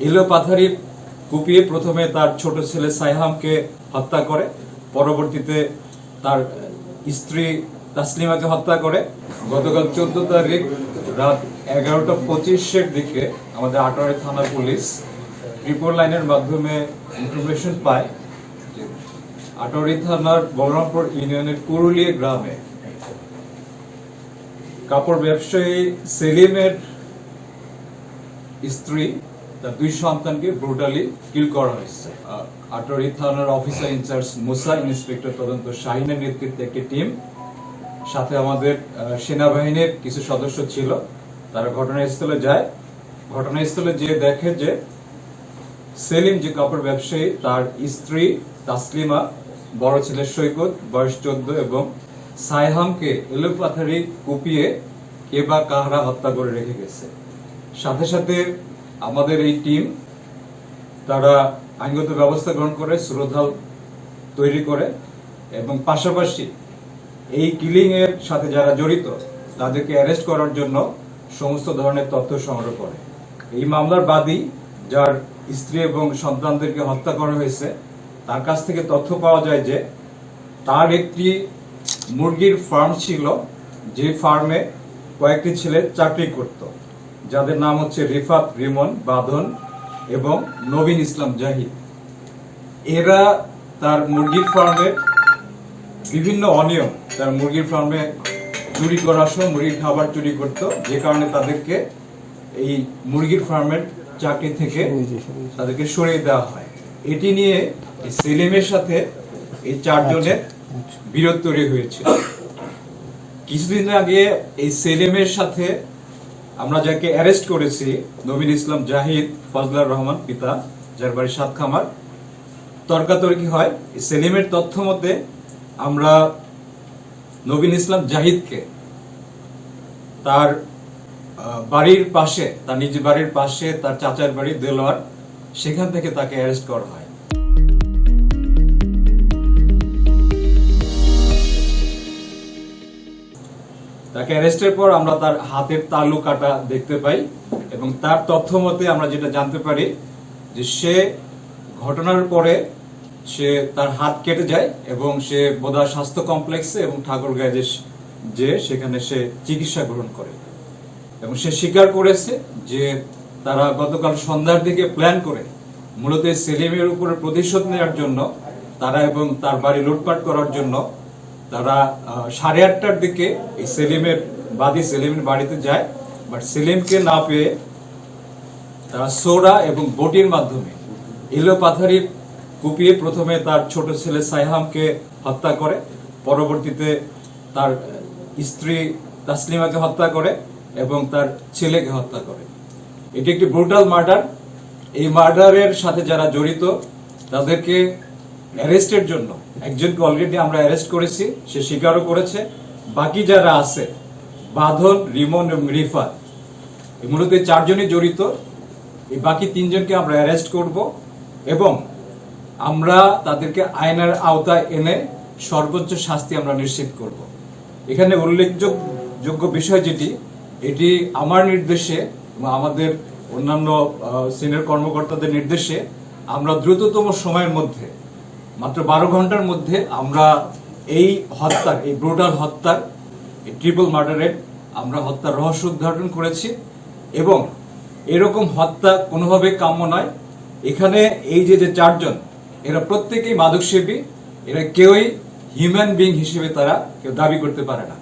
এলো পাথারি কুপিয়ে প্রথমে তার ছোট ছেলে সাইহামকে হত্যা করে, পরবর্তীতে তার স্ত্রী তাসলিমাকে হত্যা করে। গতকাল চোদ্দ তারিখ রাত এগারোটা পঁচিশের দিকে আমাদের আটোয়ারি থানা পুলিশ রিপোর্ট লাইনের মাধ্যমে ইনফরমেশন পায় আটোয়ারি থানার বলরামপুর ইউনিয়নের কুরুলিয়া গ্রামে কাপড় ব্যবসায়ী সেলিমের স্ত্রী তার দুই সন্তানকে ব্রুটালি কিল করা হয়েছে আহ, আটোয়ারি থানার অফিসার ইনচার্জ মুসা ইন্সপেক্টর তদন্ত শাহিনের নেতৃত্বে একটি টিম সাথে আমাদের সেনাবাহিনীর কিছু সদস্য ছিল তারা ঘটনাস্থলে যায়। ঘটনাস্থলে যে দেখে যে সেলিম যে কাপড় ব্যবসায়ী তার স্ত্রী তাসলিমা বড় ছেলে সৈকত বয়স চোদ্দ এবং সাইহামকে এলোপাথারি কুপিয়ে কে বা কাহারা হত্যা করে রেখে গেছে। সাথে সাথে আমাদের এই টিম, তারা আইনগত ব্যবস্থা গ্রহণ করে সুরধাল তৈরি করে এবং পাশাপাশি এই কিলিং এর সাথে যারা জড়িত, তাদেরকে অ্যারেস্ট করার জন্য সমস্ত ধরনের তথ্য সংগ্রহ করে। এই মামলার বাদী যার স্ত্রী এবং সন্তানদেরকে হত্যা করা হয়েছে, তার কাছ থেকে তথ্য পাওয়া যায় যে, তার একটি মুরগির ফার্ম ছিল, যে ফার্মে কয়েকটি ছেলে চাকরি করত। যাদের নাম হচ্ছে রিফাত রিমন বাঁধন এবং নবীন ইসলাম জাহিদ। এরা তার মুরগির ফার্মের বিভিন্ন অনিয়ম তার মুরগির ফার্মে চুরি করার সময় মুরগির খাবার চুরি করত যে কারণে তাদেরকে এই মুরগির ফার্মের চাকরি থেকে তাদেরকে সরিয়ে দেওয়া হয়। এটি নিয়ে সেলিমের সাথে এই চারজনের বিরোধ তৈরি হয়েছিল কিছুদিন আগে এই সেলিমের সাথে আমরা যাকে অ্যারেস্ট করেছি নবীন ইসলাম জাহিদ ফজলার রহমান পিতা, যার বাড়ি সাতখামার। তর্কাতর্কি হয় সেলিমের তথ্য মতে আমরা নবীন ইসলাম জাহিদকে তার বাড়ির পাশে, তার নিজের বাড়ির পাশে, তার চাচার বাড়ি দেলোয়ার, সেখান থেকে তাকে অ্যারেস্ট করা হয়। তাকে অ্যারেস্টের পর আমরা তার হাতের তালু কাটা দেখতে পাই এবং তার তথ্য মতে আমরা যেটা জানতে পারি যে সে ঘটনার পরে সে তার হাত কেটে যায় এবং সে বোধা স্বাস্থ্য কমপ্লেক্সে এবং ঠাকুরগাঁয়ে যে যে সেখানে সে চিকিৎসা গ্রহণ করে এবং সে স্বীকার করেছে যে তারা গতকাল সন্ধ্যার দিকে প্ল্যান করে মূলত সেলিমের উপরে প্রতিশোধ নেওয়ার জন্য তারা এবং তার বাড়ি লুটপাট করার জন্য তারা সাড়ে আটটার দিকে এই সেলিমের বাদী সেলিমের বাড়িতে যায়। বাট সেলিমকে না পেয়ে তারা সোডা এবং বটির মাধ্যমে এলো পাথারি কুপিয়ে প্রথমে তার ছোট ছেলে সাইহামকে হত্যা করে, পরবর্তীতে তার স্ত্রী তাসলিমাকে হত্যা করে এবং তার ছেলেকে হত্যা করে। এটি একটি ব্রুটাল মার্ডার। এই মার্ডারের সাথে যারা জড়িত, তাদেরকে অ্যারেস্টের জন্য একজনকে অলরেডি আমরা অ্যারেস্ট করেছি, সে স্বীকারও করেছে। বাকি যারা আছে, বাঁধন, রিমন এবং রিফাত মূলত এই চারজনই জড়িত। এই বাকি তিনজনকে আমরা অ্যারেস্ট করব এবং আমরা তাদেরকে আইনের আওতায় এনে সর্বোচ্চ শাস্তি আমরা নিশ্চিত করব। এখানে উল্লেখযোগ্য বিষয় যেটি, এটি আমার নির্দেশে এবং আমাদের অন্যান্য সিনিয়র কর্মকর্তাদের নির্দেশে আমরা দ্রুততম সময়ের মধ্যে মাত্র বারো ঘণ্টার মধ্যে আমরা এই হত্যার, এই ব্রোটাল হত্যার, এই ট্রিপল মার্ডারের আমরা হত্যার রহস্য উদ্ঘাটন করেছি এবং এরকম হত্যা কোনোভাবে কাম্য নয়। এখানে এই যে যে চারজন, এরা প্রত্যেকেই মাদকসেবী, এরা কেউই হিউম্যান বিং হিসেবে তারা কেউ দাবি করতে পারে না।